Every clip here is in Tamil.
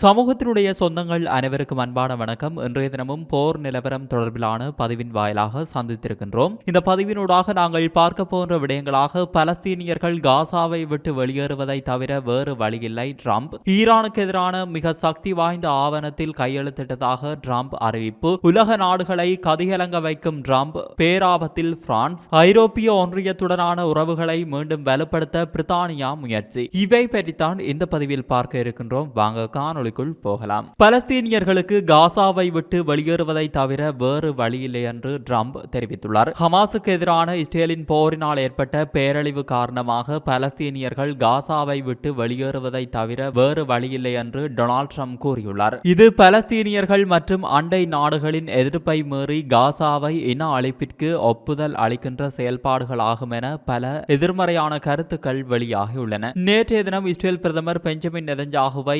சமூகத்தினுடைய சொந்தங்கள் அனைவருக்கும் அன்பான வணக்கம். இன்றைய தினமும் போர் நிலவரம் தொடர்பிலான பதிவின் வாயிலாக சந்தித்திருக்கின்றோம். இந்த பதிவினூடாக நாங்கள் பார்க்க போன்ற விடயங்களாக பலஸ்தீனியர்கள் காசாவை விட்டு வெளியேறுவதை தவிர வேறு வழியில்லை ட்ரம்ப். ஈரானுக்கு எதிரான மிக சக்தி வாய்ந்த ஆவணத்தில் கையெழுத்திட்டதாக ட்ரம்ப் அறிவிப்பு. உலக நாடுகளை கதிகலங்க வைக்கும் ட்ரம்ப் பேராபத்தில் பிரான்ஸ். ஐரோப்பிய ஒன்றியத்துடனான உறவுகளை மீண்டும் வலுப்படுத்த பிரித்தானியா முயற்சி. இவை பற்றித்தான் இந்த பதிவில் பார்க்க இருக்கின்றோம். வாங்க காணொலிக்குள் போகலாம். பலஸ்தீனியர்களுக்கு காசாவை விட்டு வெளியேறுவதை தவிர வேறு வழியில்லை என்று ட்ரம்ப் தெரிவித்துள்ளார். ஹமாஸுக்கு எதிரான இஸ்ரேலின் போரினால் ஏற்பட்ட பேரழிவு காரணமாக பலஸ்தீனியர்கள் காசாவை விட்டு வெளியேறுவதை தவிர வேறு வழியில்லை என்று டொனால்ட் ட்ரம்ப் கூறியுள்ளார். இது பலஸ்தீனியர்கள் மற்றும் அண்டை நாடுகளின் எதிர்ப்பை மீறி காசாவை இன அழிப்பிற்கு ஒப்புதல் அளிக்கின்ற செயல்பாடுகளாகும் என பல எதிர்மறையான கருத்துக்கள் வெளியாகியுள்ளன. நேற்றைய தினம் இஸ்ரேல் பிரதமர் பெஞ்சமின் நெதஞ்சாகுவை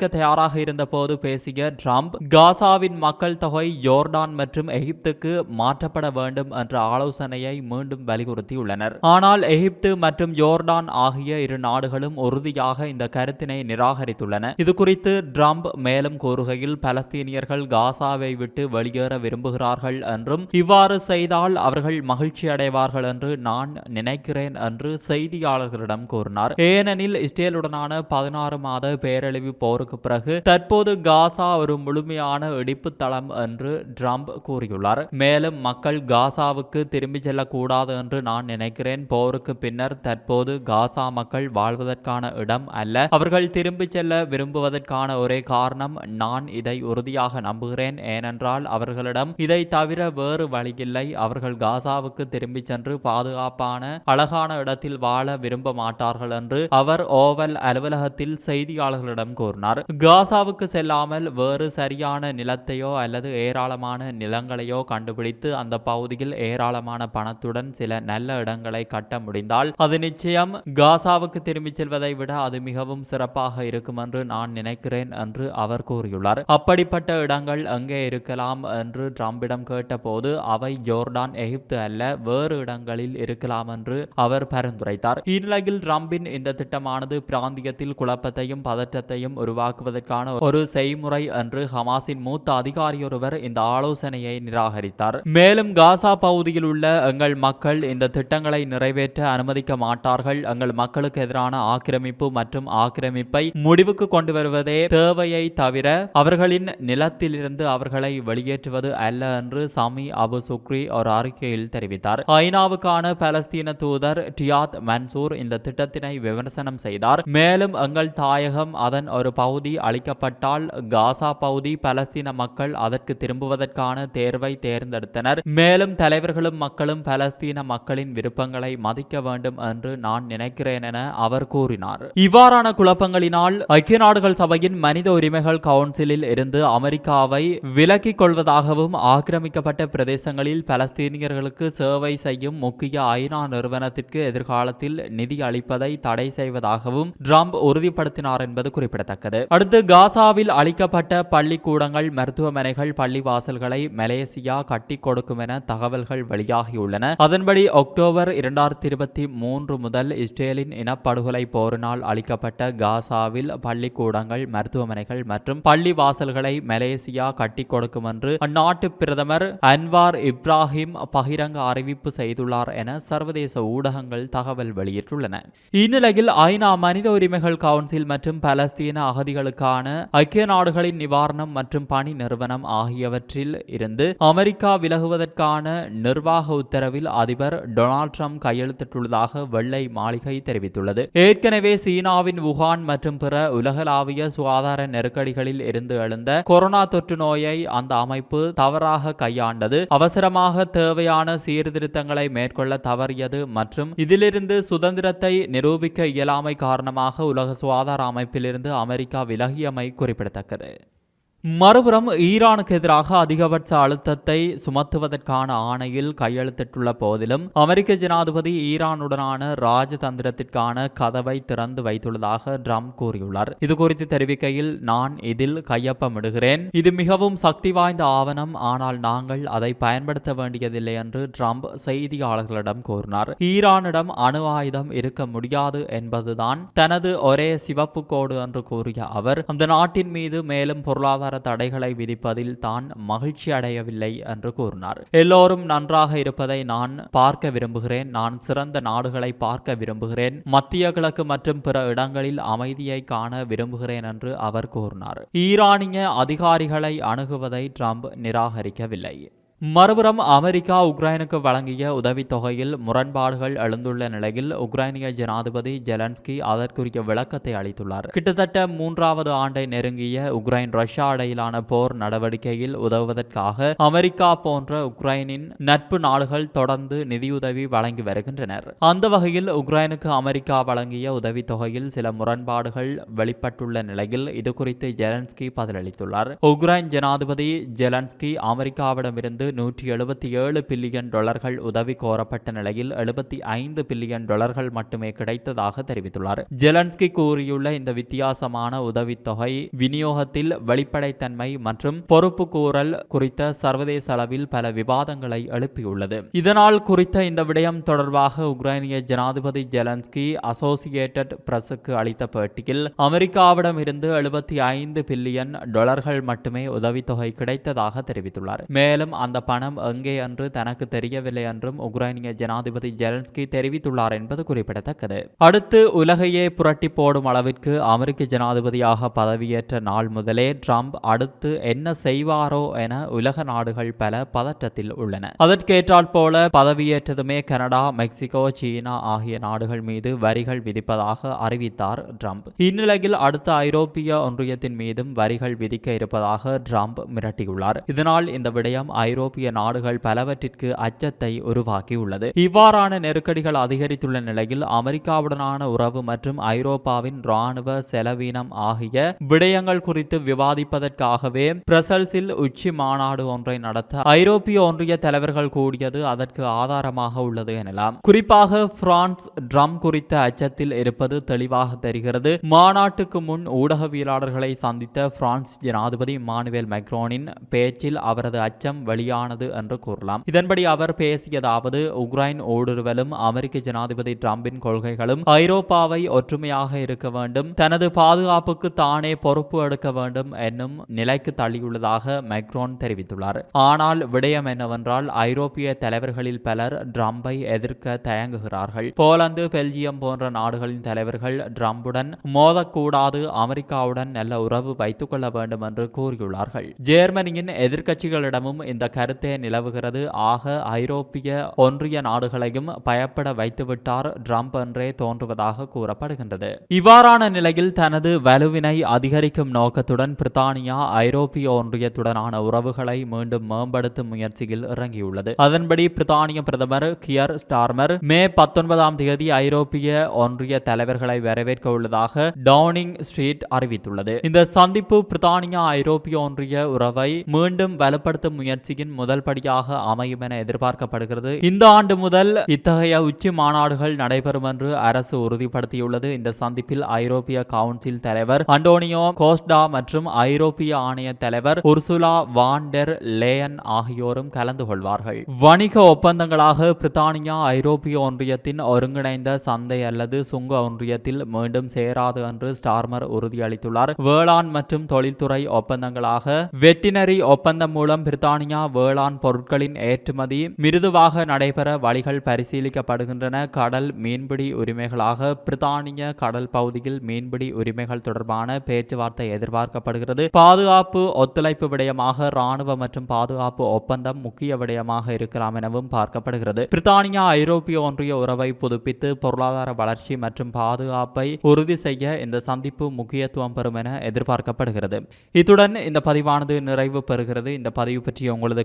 வரவேற்க தயாராக இருந்தபோது பேசிய ட்ரம்ப் காசாவின் மக்கள் தொகை யோர்டான் மற்றும் எகிப்துக்கு மாற்றப்பட வேண்டும் என்ற ஆலோசனையை மீண்டும் வலியுறுத்தியுள்ளனர். ஆனால் எகிப்து மற்றும் யோர்டான் ஆகிய இரு நாடுகளும் உறுதியாக இந்த கருத்தினை நிராகரித்துள்ளன. இது குறித்து ட்ரம்ப் மேலும் கூறுகையில் பலஸ்தீனியர்கள் காசாவை விட்டு வெளியேற விரும்புகிறார்கள் என்றும் இவ்வாறு செய்தால் அவர்கள் மகிழ்ச்சி அடைவார்கள் என்று நான் நினைக்கிறேன் என்று செய்தியாளர்களிடம் கூறினார். ஏனெனில் இஸ்ரேலுடனான பதினாறு மாத பேரழிவு போர் போருக்கு பிறகு தற்போது காசா ஒரு முழுமையான இடிப்பு தளம் என்று ட்ரம்ப் கூறியுள்ளார். மேலும் மக்கள் காசாவுக்கு திரும்பி செல்லக்கூடாது என்று நான் நினைக்கிறேன். போருக்கு பின்னர் தற்போது காசா மக்கள் வாழ்வதற்கான இடம் அல்ல. அவர்கள் திரும்பி செல்ல விரும்புவதற்கான ஒரே காரணம் நான் இதை உறுதியாக நம்புகிறேன். ஏனென்றால் அவர்களிடம் இதை தவிர வேறு வழியில்லை. அவர்கள் காசாவுக்கு திரும்பி சென்று பாதுகாப்பான அழகான இடத்தில் வாழ விரும்ப மாட்டார்கள் என்று அவர் ஓவல் அலுவலகத்தில் செய்தியாளர்களிடம் கூறினார். காசாவுக்கு செல்லாமல் வேறு சரியான நிலத்தையோ அல்லது ஏராளமான நிலங்களையோ கண்டுபிடித்து அந்த பகுதியில் ஏராளமான பணத்துடன் சில நல்ல இடங்களை கட்ட முடிந்தால் அது நிச்சயம் காசாவுக்கு திரும்பிச் செல்வதை விட அது மிகவும் சிறப்பாக இருக்கும் என்று நான் நினைக்கிறேன் என்று அவர் கூறியுள்ளார். அப்படிப்பட்ட இடங்கள் எங்கே இருக்கலாம் என்று ட்ரம்பிடம் கேட்டபோது அவை ஜோர்டான் எகிப்து அல்ல வேறு இடங்களில் இருக்கலாம் என்று அவர் பரிந்துரைத்தார். இந்நிலையில் ட்ரம்பின் இந்த திட்டமானது பிராந்தியத்தில் குழப்பத்தையும் பதற்றத்தையும் உருவாக்குவதற்கான ஒரு செய்முறை என்று ஹமாஸின் மூத்த அதிகாரியொருவர் இந்த ஆலோசனையை நிராகரித்தார். மேலும் காசா பகுதியில் உள்ள எங்கள் மக்கள் இந்த திட்டங்களை நிறைவேற்ற அனுமதிக்க மாட்டார்கள். எங்கள் மக்களுக்கு எதிரான ஆக்கிரமிப்பு மற்றும் ஆக்கிரமிப்பை முடிவுக்கு கொண்டு வருவதே தேவையை தவிர அவர்களின் நிலத்திலிருந்து அவர்களை வெளியேற்றுவது அல்ல என்று சமி அபு சுக்ரி ஒரு அறிக்கையில் தெரிவித்தார். ஐநாவுக்கான பலஸ்தீன தூதர் டியாத் மன்சூர் இந்த திட்டத்தினை விமர்சனம் செய்தார். மேலும் எங்கள் தாயகம் அதன் ஒரு பகுதி அளிக்கப்பட்டால் காசா பகுதி பலஸ்தீன மக்கள் அதற்கு திரும்புவதற்கான தேர்வை தேர்ந்தெடுத்தனர். மேலும் தலைவர்களும் மக்களும் பலஸ்தீன மக்களின் விருப்பங்களை மதிக்க வேண்டும் என்று நான் நினைக்கிறேன் என அவர் கூறினார். இவ்வாறான குழப்பங்களினால் ஐக்கிய நாடுகள் சபையின் மனித உரிமைகள் கவுன்சிலில் இருந்து அமெரிக்காவை விலக்கிக் கொள்வதாகவும் ஆக்கிரமிக்கப்பட்ட பிரதேசங்களில் பலஸ்தீனியர்களுக்கு சேவை செய்யும் முக்கிய ஐநா நிறுவனத்திற்கு எதிர்காலத்தில் நிதி அளிப்பதை தடை செய்வதாகவும் ட்ரம்ப் உறுதிப்படுத்தினார் என்பது குறிப்பிடத்தக்கது. அடுத்து காசாவில் அளிக்கப்பட்ட பள்ளிக்கூடங்கள் மருத்துவமனைகள் பள்ளிவாசல்களை மலேசியா கட்டி கொடுக்கும் என தகவல்கள் வெளியாகியுள்ளன. அதன்படி அக்டோபர் இரண்டாயிரத்தி இருபத்தி மூன்று முதல் இஸ்ரேலின் இனப்படுகொலை போரினால் அளிக்கப்பட்ட காசாவில் பள்ளிக்கூடங்கள் மருத்துவமனைகள் மற்றும் பள்ளி வாசல்களை மலேசியா கட்டி கொடுக்கும் என்று அந்நாட்டு பிரதமர் அன்வார் இப்ராஹிம் பகிரங்க அறிவிப்பு செய்துள்ளார் என சர்வதேச ஊடகங்கள் தகவல் வெளியிட்டுள்ளன. இந்நிலையில் ஐநா மனித உரிமைகள் கவுன்சில் மற்றும் பலஸ்தீன அகதி அகதிகளுக்கான ஐக்கிய நாடுகளின் நிவாரணம் மற்றும் பணி நிறுவனம் ஆகியவற்றில் இருந்து அமெரிக்கா விலகுவதற்கான நிர்வாக உத்தரவில் அதிபர் டொனால்ட் ட்ரம்ப் கையெழுத்திட்டுள்ளதாக வெள்ளை மாளிகை தெரிவித்துள்ளது. ஏற்கனவே சீனாவின் வுகான் மற்றும் பிற உலகளாவிய சுகாதார நெருக்கடிகளில் இருந்து எழுந்த கொரோனா தொற்று நோயை அந்த அமைப்பு தவறாக கையாண்டது. அவசரமாக தேவையான சீர்திருத்தங்களை மேற்கொள்ள தவறியது மற்றும் இதிலிருந்து சுதந்திரத்தை நிரூபிக்க இயலாமை காரணமாக உலக சுகாதார அமைப்பிலிருந்து அமெரிக்கா விலகியமை குறிப்பிடத்தக்கது. மறுபுறம் ஈரானுக்கு எதிராக அதிகபட்ச அழுத்தத்தை சுமத்துவதற்கான ஆணையில் கையெழுத்திட்டுள்ள போதிலும் அமெரிக்க ஜனாதிபதி ஈரானுடனான ராஜதந்திரத்திற்கான கதவை திறந்து வைத்துள்ளதாக ட்ரம்ப் கூறியுள்ளார். இது குறித்து தெரிவிக்கையில் நான் இதில் கையொப்பமிடுகிறேன். இது மிகவும் சக்தி வாய்ந்த ஆவணம். ஆனால் நாங்கள் அதை பயன்படுத்த வேண்டியதில்லை என்று ட்ரம்ப் செய்தியாளர்களிடம் கூறினார். ஈரானிடம் அணு ஆயுதம் இருக்க முடியாது என்பதுதான் தனது ஒரே சிவப்பு கோடு என்று கூறிய அவர் அந்த நாட்டின் மீது மேலும் பொருளாதார தடைகளை விதிப்பதில் தான் மகிழ்ச்சி அடையவில்லை என்று கூறினார். எல்லோரும் நன்றாக இருப்பதை நான் பார்க்க விரும்புகிறேன். நான் சிறந்த நாடுகளை பார்க்க விரும்புகிறேன். மத்திய கிழக்கு மற்றும் பிற இடங்களில் அமைதியை காண விரும்புகிறேன் என்று அவர் கூறினார். ஈரானிய அதிகாரிகளை அணுகுவதை ட்ரம்ப் நிராகரிக்கவில்லை. மறுபுறம் அமெரிக்கா உக்ரைனுக்கு வழங்கிய உதவித்தொகையில் முரண்பாடுகள் எழுந்துள்ள நிலையில் உக்ரைனிய ஜனாதிபதி ஜெலன்ஸ்கி அதற்குரிய விளக்கத்தை அளித்துள்ளார். கிட்டத்தட்ட மூன்றாவது ஆண்டை நெருங்கிய உக்ரைன் ரஷ்யா இடையிலான போர் நடவடிக்கையில் உதவுவதற்காக அமெரிக்கா போன்ற உக்ரைனின் நட்பு நாடுகள் தொடர்ந்து நிதியுதவி வழங்கி வருகின்றனர். அந்த வகையில் உக்ரைனுக்கு அமெரிக்கா வழங்கிய உதவித்தொகையில் சில முரண்பாடுகள் வெளிப்பட்டுள்ள நிலையில் இது குறித்து ஜெலன்ஸ்கி பதிலளித்துள்ளார். உக்ரைன் ஜனாதிபதி ஜெலன்ஸ்கி அமெரிக்காவிடமிருந்து நூற்றி எழுபத்தி ஏழு பில்லியன் டாலர்கள் உதவி கோரப்பட்ட நிலையில் எழுபத்தி ஐந்து பில்லியன் டாலர்கள் மட்டுமே கிடைத்ததாக தெரிவித்துள்ளார். ஜெலன்ஸ்கி கூறியுள்ள இந்த வித்தியாசமான உதவித்தொகை விநியோகத்தில் வெளிப்படைத்தன்மை மற்றும் பொறுப்பு கூறல் குறித்த சர்வதேச அளவில் பல விவாதங்களை எழுப்பியுள்ளது. இதனால் குறித்த இந்த விடயம் தொடர்பாக உக்ரைனிய ஜனாதிபதி ஜெலன்ஸ்கி அசோசியேட்டட் பிரஸுக்கு அளித்த பேட்டியில் அமெரிக்காவிடம் இருந்து எழுபத்தி ஐந்து பில்லியன் டாலர்கள் மட்டுமே உதவித்தொகை கிடைத்ததாக தெரிவித்துள்ளார். மேலும் அந்த பணம் எங்கே என்று தனக்கு தெரியவில்லை என்றும் உக்ரைனிய ஜனாதிபதி ஜெலன்ஸ்கி தெரிவித்துள்ளார் என்பது குறிப்பிடத்தக்கது. அடுத்து உலகையே புரட்டி போடும் அளவிற்கு அமெரிக்க ஜனாதிபதியாக பதவியேற்ற நாள் முதலே ட்ரம்ப் அடுத்து என்ன செய்வாரோ என உலக நாடுகள் பல பதற்றத்தில் உள்ளன. அதற்கேற்றால் போல பதவியேற்றதுமே கனடா மெக்சிகோ சீனா ஆகிய நாடுகள் மீது வரிகள் விதிப்பதாக அறிவித்தார் ட்ரம்ப். இந்நிலையில் அடுத்த ஐரோப்பிய ஒன்றியத்தின் மீதும் வரிகள் விதிக்க இருப்பதாக ட்ரம்ப் மிரட்டியுள்ளார். இதனால் இந்த விடயம் ஐரோப்பிய நாடுகள் பலவற்றிற்கு அச்சத்தை உருவாக்கியுள்ளது. இவ்வாறான நெருக்கடிகள் அதிகரித்துள்ள நிலையில் அமெரிக்காவுடனான உறவு மற்றும் ஐரோப்பாவின் ராணுவ செலவீனம் ஆகிய விடயங்கள் குறித்து விவாதிப்பதற்காகவே பிரசல்ஸில் உச்சி மாநாடு ஒன்றை நடத்த ஐரோப்பிய ஒன்றிய தலைவர்கள் கூடியது அதற்கு ஆதாரமாக உள்ளது எனலாம். குறிப்பாக பிரான்ஸ் ட்ரம் குறித்த அச்சத்தில் இருப்பது தெளிவாக தெரிகிறது. மாநாட்டுக்கு முன் ஊடகவியலாளர்களை சந்தித்த பிரான்ஸ் ஜனாதிபதி மானுவேல் மைக்ரோனின் பேச்சில் அவரது அச்சம் எதிரானது என்று கூறலாம். இதன்படி அவர் பேசியதாவது உக்ரைன் ஊடுருவலும் அமெரிக்க ஜனாதிபதி டிரம்பின் கொள்கைகளும் ஐரோப்பாவை ஒற்றுமையாக இருக்க வேண்டும் தனது பாதுகாப்புக்கு தானே பொறுப்பு எடுக்க வேண்டும் என்னும் நிலைக்கு தள்ளியுள்ளதாக மைக்ரோன் தெரிவித்துள்ளார். ஆனால் விடயம் என்னவென்றால் ஐரோப்பிய தலைவர்களில் பலர் ட்ரம்பை எதிர்க்க தயங்குகிறார்கள். போலந்து பெல்ஜியம் போன்ற நாடுகளின் தலைவர்கள் டிரம்புடன் மோதக்கூடாது அமெரிக்காவுடன் நல்ல உறவு வைத்துக் கொள்ள வேண்டும் என்று கூறியுள்ளார்கள். ஜெர்மனியின் எதிர்க்கட்சிகளிடமும் இந்த கருத்தே நிலவுகிறது. ஆக ஐரோப்பிய ஒன்றிய நாடுகளையும் பயப்பட வைத்துவிட்டார் ட்ரம்ப் என்றே தோன்றுவதாக கூறப்படுகின்றது. இவ்வாறான நிலையில் தனது வலுவினை அதிகரிக்கும் நோக்கத்துடன் பிரித்தானியா ஐரோப்பிய ஒன்றியத்துடனான உறவுகளை மீண்டும் மேம்படுத்தும் முயற்சியில் இறங்கியுள்ளது. அதன்படி பிரித்தானிய பிரதமர் கியர் ஸ்டார்மர் மே பத்தொன்பதாம் தேதி ஐரோப்பிய ஒன்றிய தலைவர்களை வரவேற்க உள்ளதாக டவுனிங் ஸ்ட்ரீட் அறிவித்துள்ளது. இந்த சந்திப்பு பிரித்தானியா ஐரோப்பிய ஒன்றிய உறவை மீண்டும் வலுப்படுத்தும் முயற்சியின் முதல் படியாக அமையும் என எதிர்பார்க்கப்படுகிறது. இந்த ஆண்டு முதல் இத்தகைய உச்சி மாநாடுகள் நடைபெறும் என்று அரசு உறுதிப்படுத்தியுள்ளது. இந்த சந்திப்பில் ஐரோப்பிய கவுன்சில் தலைவர் அண்டோனியோ கோஸ்டா மற்றும் ஐரோப்பிய ஆணைய தலைவர் உர்சுலா வாண்டர் லேயன் ஆகியோரும் கலந்து கொள்வார்கள். வணிக ஒப்பந்தங்களாக பிரித்தானியா ஐரோப்பிய ஒன்றியத்தின் ஒருங்கிணைந்த சந்தை அல்லது சுங்க ஒன்றியத்தில் மீண்டும் சேராது என்று ஸ்டார்மர் உறுதியளித்துள்ளார். வேளாண் மற்றும் தொழில்துறை ஒப்பந்தங்களாக வெட்டினரி ஒப்பந்தம் மூலம் பிரித்தானியா வேளாண் பொருட்களின் ஏற்றுமதி மிருதுவாக நடைபெற வழிகள் பரிசீலிக்கப்படுகின்றன. கடல் மீன்பிடி உரிமைகளாக பிரித்தானிய கடல் பகுதியில் மீன்பிடி உரிமைகள் தொடர்பான பேச்சுவார்த்தை எதிர்பார்க்கப்படுகிறது. பாதுகாப்பு ஒத்துழைப்பு விடயமாக ராணுவ மற்றும் பாதுகாப்பு ஒப்பந்தம் முக்கிய விடயமாக இருக்கலாம் எனவும் பார்க்கப்படுகிறது. பிரித்தானியா ஐரோப்பிய ஒன்றிய உறவை புதுப்பித்து பொருளாதார வளர்ச்சி மற்றும் பாதுகாப்பை உறுதி செய்ய இந்த சந்திப்பு முக்கியத்துவம் பெறும் என எதிர்பார்க்கப்படுகிறது. இத்துடன் இந்த பதிவானது நிறைவு பெறுகிறது. இந்த பதிவு பற்றிய உங்களது